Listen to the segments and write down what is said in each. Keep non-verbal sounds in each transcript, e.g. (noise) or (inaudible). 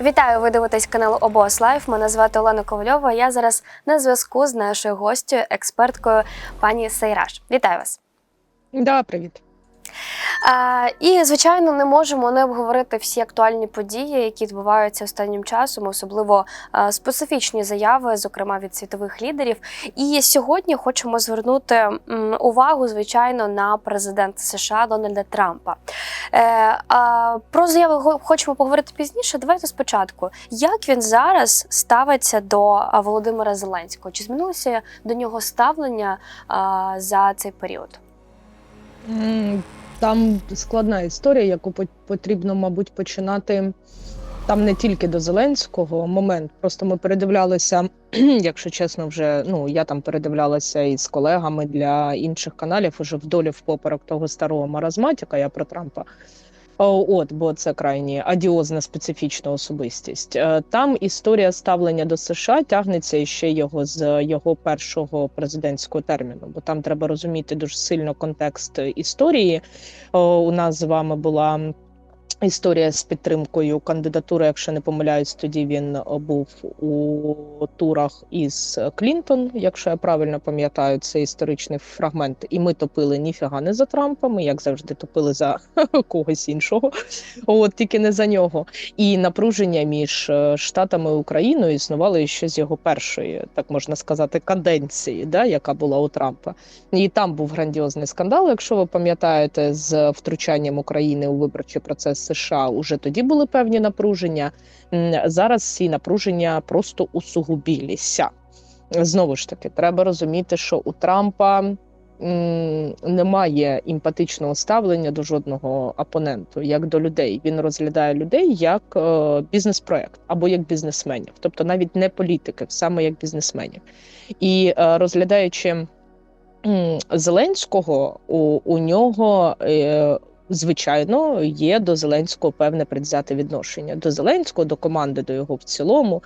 Вітаю, ви дивитесь канал ОБОС Лайф. Мене звати Олена Ковальова. Я зараз на зв'язку з нашою гостю, експерткою пані Сейраш. Вітаю вас. Да, привіт. І звичайно, не можемо не обговорити всі актуальні події, які відбуваються останнім часом, особливо специфічні заяви, зокрема від світових лідерів. І сьогодні хочемо звернути увагу, звичайно, на президента США Дональда Трампа. Е, про заяви хочемо поговорити пізніше. Давайте спочатку. Як він зараз ставиться до Володимира Зеленського? Чи змінилося до нього ставлення за цей період? Там складна історія, яку по- потрібно, мабуть, починати. Там не тільки до Зеленського момент. Просто ми передивлялися, (clears throat) якщо чесно, вже ну я там передивлялася із колегами для інших каналів, уже вдолі впоперек того старого маразматіка. Я про Трампа. О, От, бо це крайні адіозна специфічна особистість. Е, Там історія ставлення до США тягнеться ще його з його першого президентського терміну, бо там треба розуміти дуже сильно контекст історії. У нас з вами була історія з підтримкою кандидатури. Якщо не помиляюсь, тоді він був у турах із Клінтон. Якщо я правильно пам'ятаю, це історичний фрагмент. І ми топили ніфіга не за Трампа. Ми як завжди топили за (laughs) когось іншого, от тільки не за нього. І напруження між е, штатами і Україною існувало ще з його першої, так можна сказати, каденції, да, яка була у Трампа. І там був грандіозний скандал, якщо ви пам'ятаєте, з втручанням України у виборчий процес США. Уже тоді були певні напруження. Зараз ці напруження просто усугубілися. Знову ж таки, треба розуміти, що у Трампа немає емпатичного ставлення до жодного опоненту, як до людей. Він розглядає людей як е, бізнес-проект або як бізнесменів, тобто навіть не політиків, саме як бізнесменів. І е, розглядаючи м, Зеленського, у, у нього. Е, Звичайно, є до Зеленського певне предвзяте відношення до Зеленського, до команди, до його в цілому.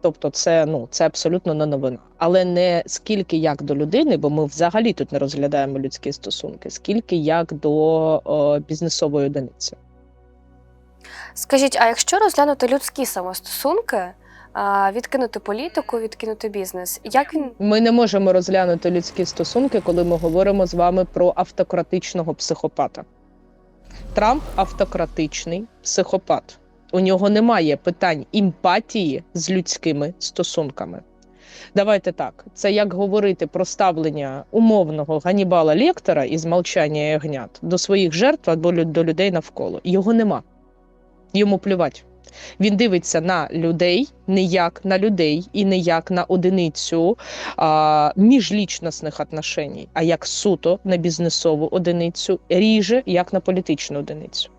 Тобто, це ну це абсолютно не новина, але не скільки як до людини, бо ми взагалі тут не розглядаємо людські стосунки, скільки як до о, бізнесової одиниці. Скажіть, а якщо розглянути людські самостосунки, відкинути політику, відкинути бізнес, як він Ми не можемо розглянути людські стосунки, коли ми говоримо з вами про автократичного психопата. Трамп автократичний психопат. У нього немає питань емпатії з людськими стосунками. Давайте так: це як говорити про ставлення умовного Ганібала Лектора із мовчання ягнят до своїх жертв або до людей навколо. Його нема. Йому плювать. Він дивиться на людей не як на людей і не як на одиницю а, міжлічносних отношеній, а як суто на бізнесову одиницю, ріже як на політичну одиницю.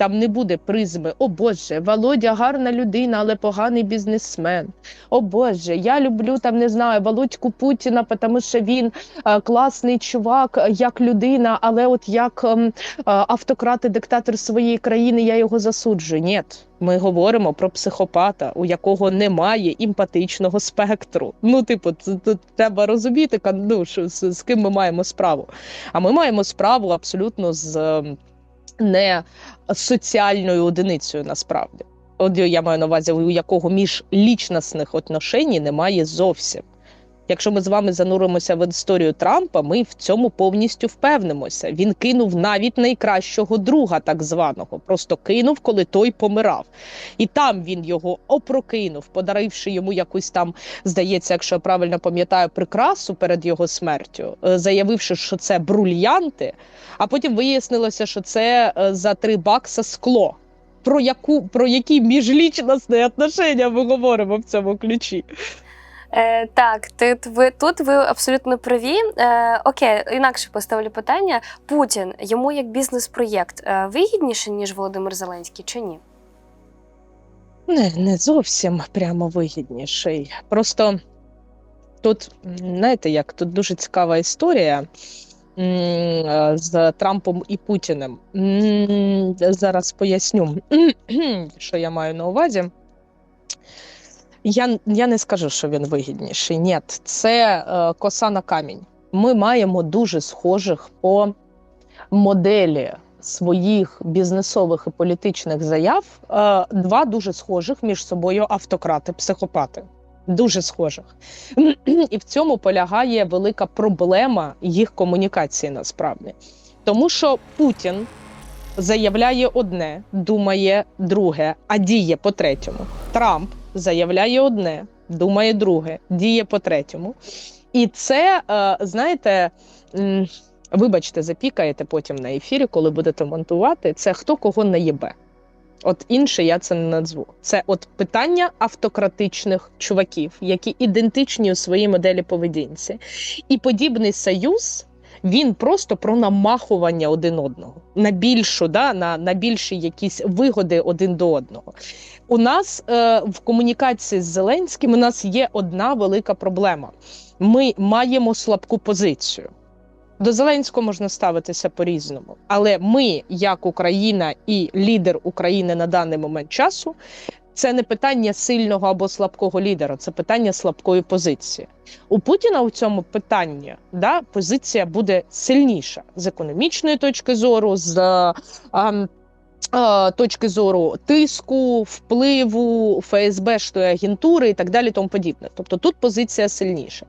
Там не буде призми О Боже, Володя гарна людина, але поганий бізнесмен. О Боже, я люблю там не знаю Володьку Путіна, тому що він е, класний чувак, е, як людина, але от як ем, е, автократ і диктатор своєї країни я його засуджую. Ні, ми говоримо про психопата, у якого немає емпатичного спектру. Ну, типу, це треба розуміти, ну, що, з, з ким ми маємо справу. А ми маємо справу абсолютно з ем, не соціальною одиницею насправді. От я маю на увазі, у якого між лічносних отношень немає зовсім. Якщо ми з вами зануримося в історію Трампа, ми в цьому повністю впевнимося. Він кинув навіть найкращого друга, так званого, просто кинув, коли той помирав. І там він його опрокинув, подаривши йому якусь там, здається, якщо я правильно пам'ятаю, прикрасу перед його смертю, е, заявивши, що це брульянти. А потім вияснилося, що це е, за три бакса скло. Про яку про які міжлічностні отношення ми говоримо в цьому ключі? Е, так, тут ви тут ви абсолютно праві. Е, окей, інакше поставлю питання. Путін йому як бізнес-проєкт е, вигідніше, ніж Володимир Зеленський, чи ні? Не, не зовсім прямо вигідніший. Просто тут, знаєте, як тут дуже цікава історія е, з Трампом і Путіним. Зараз поясню, (clears throat) що я маю на увазі. Я, я не скажу, що він вигідніший. Ні, це е, коса на камінь. Ми маємо дуже схожих по моделі своїх бізнесових і політичних заяв е, два дуже схожих між собою автократи, психопати. Дуже схожих. І в цьому полягає велика проблема їх комунікації насправді. Тому що Путін заявляє одне, думає друге, а діє по третьому. Трамп заявляє одне, думає друге, діє по третьому. І це, е, знаєте, вибачте, запікаєте потім на ефірі, коли будете монтувати, це хто кого наєбе. От інше я це не назву. Це от питання автократичних чуваків, які ідентичні у своїй моделі поведінці. І подібний союз він просто про намахування один одного на більшу, да, на, на більші якісь вигоди один до одного. У нас е, в комунікації з Зеленським у нас є одна велика проблема. Ми маємо слабку позицію. До Зеленського можна ставитися по-різному, але ми, як Україна і лідер України на даний момент часу, це не питання сильного або слабкого лідера, це питання слабкої позиції. У Путіна у цьому питанні да, позиція буде сильніша з економічної точки зору, з а, а, точки зору тиску, впливу ФСБ-штої агентури і так далі. Тому подібне. Тобто тут позиція сильніша.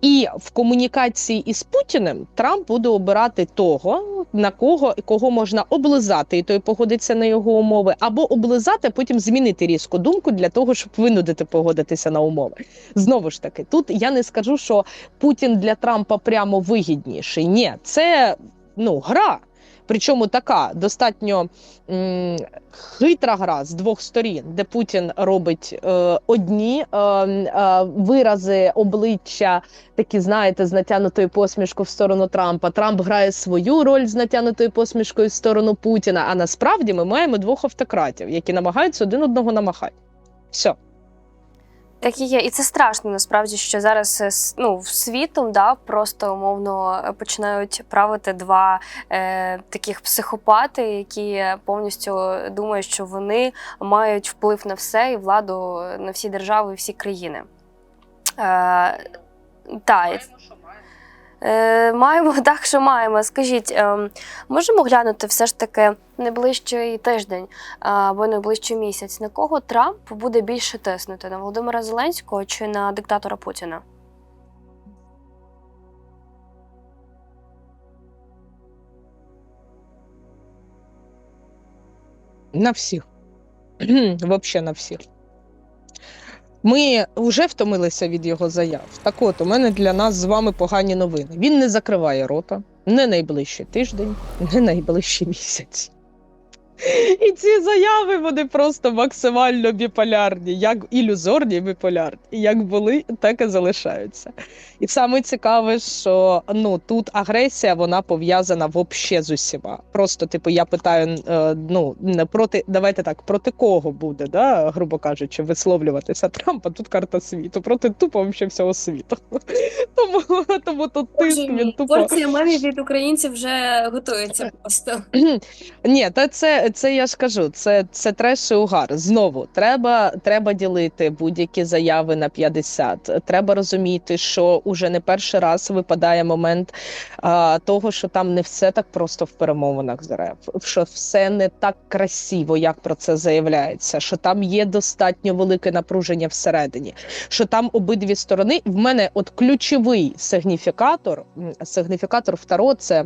І в комунікації із Путіним Трамп буде обирати того, на кого кого можна облизати, і той погодиться на його умови, або облизати, а потім змінити різку думку для того, щоб винудити погодитися на умови. Знову ж таки, тут я не скажу, що Путін для Трампа прямо вигідніший. Ні, це ну гра. Причому така достатньо м, хитра гра з двох сторін, де Путін робить е, одні е, е, вирази обличчя, такі, знаєте, з натягнутою посмішкою в сторону Трампа. Трамп грає свою роль з натягнутою посмішкою в сторону Путіна. А насправді ми маємо двох автократів, які намагаються один одного намахати. Все. Так і є, і це страшно насправді, що зараз е, ну, світом да, просто умовно е, починають правити два е, таких психопати, які повністю думають, що вони мають вплив на все і владу на всі держави і всі країни. Е, та, Е, маємо (laughs) так, що маємо. Скажіть, е, можемо глянути все ж таки найближчий тиждень або найближчий місяць, на кого Трамп буде більше тиснути? На Володимира Зеленського чи на диктатора Путіна? На всіх. (clears throat) Взагалі на всіх. Ми вже втомилися від його заяв. Так от, у мене для нас з вами погані новини. Він не закриває рота не найближчий тиждень, не найближчий місяць. І ці заяви вони просто максимально біполярні, як ілюзорні і біполярні. І Як були, так і залишаються. І саме цікаве, що ну тут агресія вона пов'язана взагалі з усіма. Просто, типу, я питаю: е, ну не проти, давайте так, проти кого буде, да, грубо кажучи, висловлюватися Трампа. Тут карта світу, проти тупо вообще всього світу. (laughs) Тому, тому тут тиск він тупо. Порція мемів від українців вже готується просто. Ні, та це, це я ж кажу, це, це треш і угар. Знову треба, треба ділити будь-які заяви на 50. Треба розуміти, що уже не перший раз випадає момент а, того, що там не все так просто в перемовинах з РФ, що все не так красиво, як про це заявляється, що там є достатньо велике напруження всередині, що там обидві сторони. В мене от ключовий сигніфікатор, сигніфікатор второ це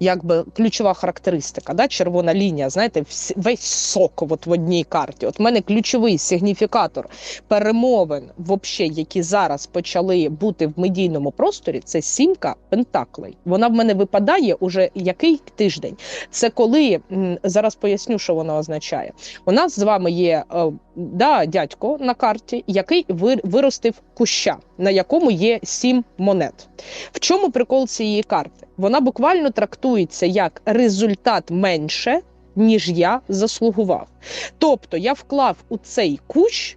якби ключова характеристика, да, червона лінія, знаєте, весь сок от в одній карті. От в мене ключовий сигніфікатор перемовин, вообще, які зараз почали бути в медійному просторі, це сімка пентаклей. Вона в мене випадає уже який тиждень. Це коли зараз поясню, що вона означає. У нас з вами є е, да, дядько на карті, який вир- виростив куща, на якому є сім монет. В чому прикол цієї карти? Вона буквально трактується як результат менше, ніж я заслугував. Тобто я вклав у цей кущ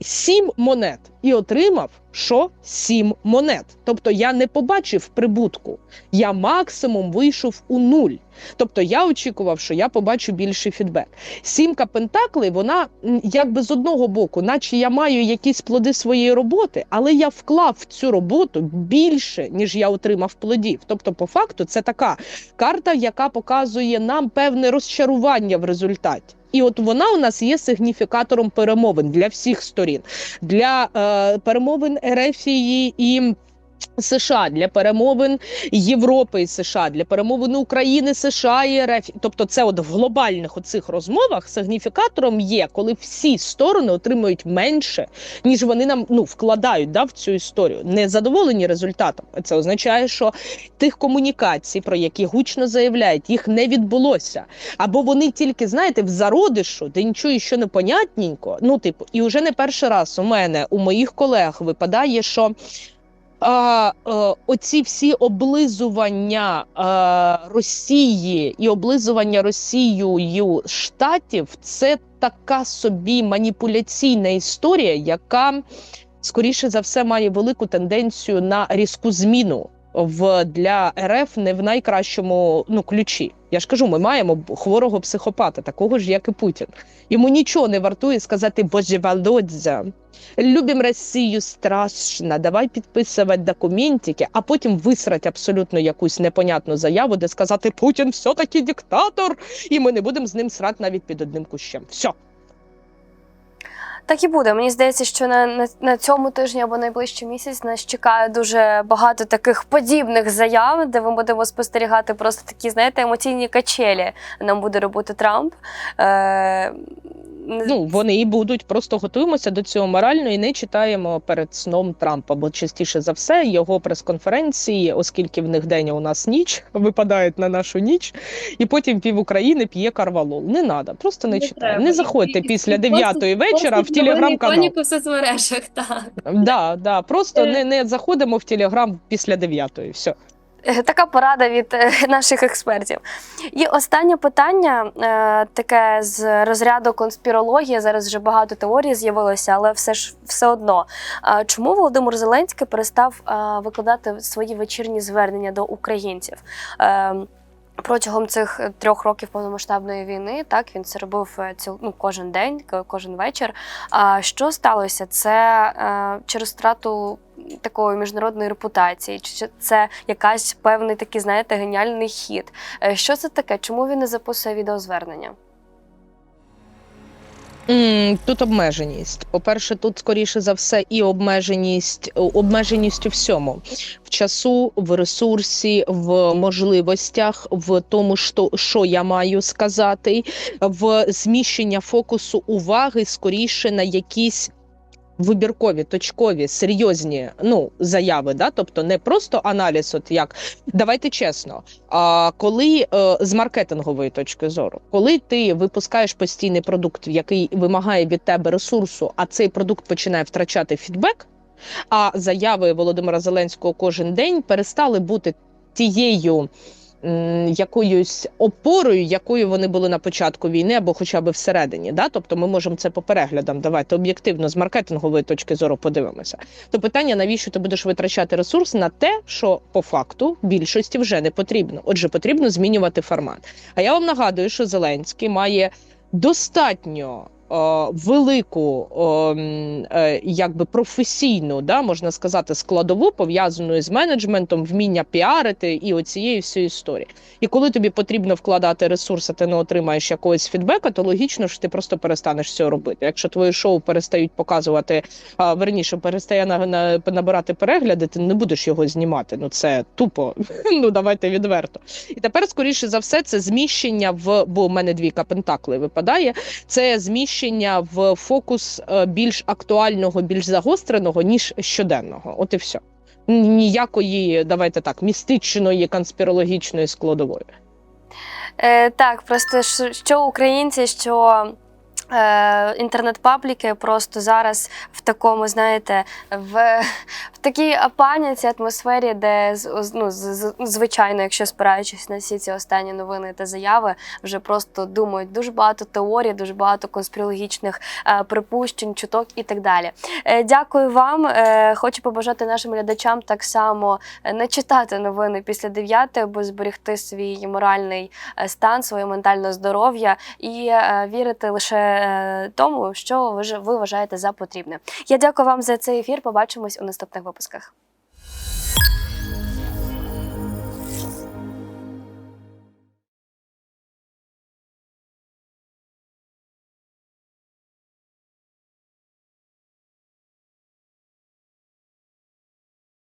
сім монет і отримав що сім монет. Тобто я не побачив прибутку, я максимум вийшов у нуль. Тобто я очікував, що я побачу більший фідбек. Сімка Пентаклей, вона якби з одного боку, наче я маю якісь плоди своєї роботи, але я вклав в цю роботу більше, ніж я отримав плодів. Тобто, по факту, це така карта, яка показує нам певне розчарування в результаті. І от вона у нас є сигніфікатором перемовин для всіх сторін, для е, перемовин Ерефії і. США для перемовин Європи і США для перемовин України, США і РФ. Тобто, це от в глобальних оцих розмовах сигніфікатором є, коли всі сторони отримують менше, ніж вони нам ну вкладають да, в цю історію. Не задоволені результатом. Це означає, що тих комунікацій, про які гучно заявляють, їх не відбулося. Або вони тільки знаєте в зародишу, де нічого ще не понятненько. Ну, типу, і вже не перший раз у мене, у моїх колег випадає, що. А, а, оці всі облизування а, Росії і облизування Росією штатів це така собі маніпуляційна історія, яка скоріше за все має велику тенденцію на різку зміну в для РФ не в найкращому ну ключі. Я ж кажу, ми маємо хворого психопата, такого ж як і Путін. Йому нічого не вартує сказати Боже Володя, Любим Росію страшно, давай підписувати документики, а потім висрать абсолютно якусь непонятну заяву, де сказати Путін все-таки диктатор, і ми не будемо з ним срати навіть під одним кущем. Все. Так і буде. Мені здається, що на, на, на цьому тижні або найближчий місяць нас чекає дуже багато таких подібних заяв, де ми будемо спостерігати просто такі, знаєте, емоційні качелі. Нам буде робити Трамп. Е, Ну вони і будуть. Просто готуємося до цього морально і не читаємо перед сном Трампа. Бо частіше за все його прес-конференції, оскільки в них день а у нас ніч, (laughs) випадають на нашу ніч, і потім пів України п'є карвалол. Не треба, просто не, Не читаємо. треба. Не заходьте І- після дев'ятої вечора в телеграм-канал. В соцмережах, так. Да, да, просто Е. не, не заходимо в телеграм після дев'ятої. Все. Е, Така порада від е, наших експертів. І останнє питання, е, таке з розряду конспірології. Зараз вже багато теорій з'явилося, але все ж все одно. Чому Володимир Зеленський перестав викладати свої вечірні звернення до українців? Протягом цих трьох років повномасштабної війни так він це робив ціл, ну, кожен день, кожен вечір. А що сталося? Це через втрату такої міжнародної репутації, чи це якась певний такий, знаєте, геніальний хід. Е, Що це таке? Чому він не записує відеозвернення? Тут обмеженість. По-перше, тут скоріше за все і обмеженість, обмеженість у всьому в часу, в ресурсі, в можливостях, в тому, що, що я маю сказати, в зміщення фокусу уваги скоріше на якісь. Вибіркові, точкові, серйозні ну заяви, да, тобто не просто аналіз, от як давайте чесно. А коли е, з маркетингової точки зору, коли ти випускаєш постійний продукт, який вимагає від тебе ресурсу, а цей продукт починає втрачати фідбек, а заяви Володимира Зеленського кожен день перестали бути тією. Якоюсь опорою, якою вони були на початку війни, або хоча б всередині, да, тобто ми можемо це по переглядам. Давайте об'єктивно з маркетингової точки зору подивимося. То питання, навіщо ти будеш витрачати ресурс на те, що по факту більшості вже не потрібно. Отже, потрібно змінювати формат. А я вам нагадую, що Зеленський має достатньо. Е, Велику е, якби професійну, да, можна сказати, складову пов'язану з менеджментом, вміння піарити і оцієї всієї історії. І коли тобі потрібно вкладати ресурси, ти не отримаєш якогось фідбека, то логічно що ти просто перестанеш цього робити. Якщо твої шоу перестають показувати верніше перестає на, на, набирати перегляди, ти не будеш його знімати. Ну це тупо. (laughs) ну давайте відверто. І тепер, скоріше за все, це зміщення в бо в мене двійка пентакли випадає. Це зміщення в фокус е, більш актуального, більш загостреного, ніж щоденного. От і все. Ніякої, давайте так, містичної конспірологічної складової. Е, так, просто що, українці, що інтернет-пабліки просто зараз в такому, знаєте, в, в такій паніці атмосфері, де ну, звичайно, якщо спираючись на всі ці останні новини та заяви, вже просто думають дуже багато теорій, дуже багато конспірологічних е, припущень, чуток і так далі. Е, дякую вам. Е, хочу побажати нашим глядачам так само е, не читати новини після 9, аби зберегти свій моральний е, стан, своє ментальне здоров'я і е, вірити лише е, тому, що ви вважаєте за потрібне. Я дякую вам за цей ефір. Побачимось у наступних випусках.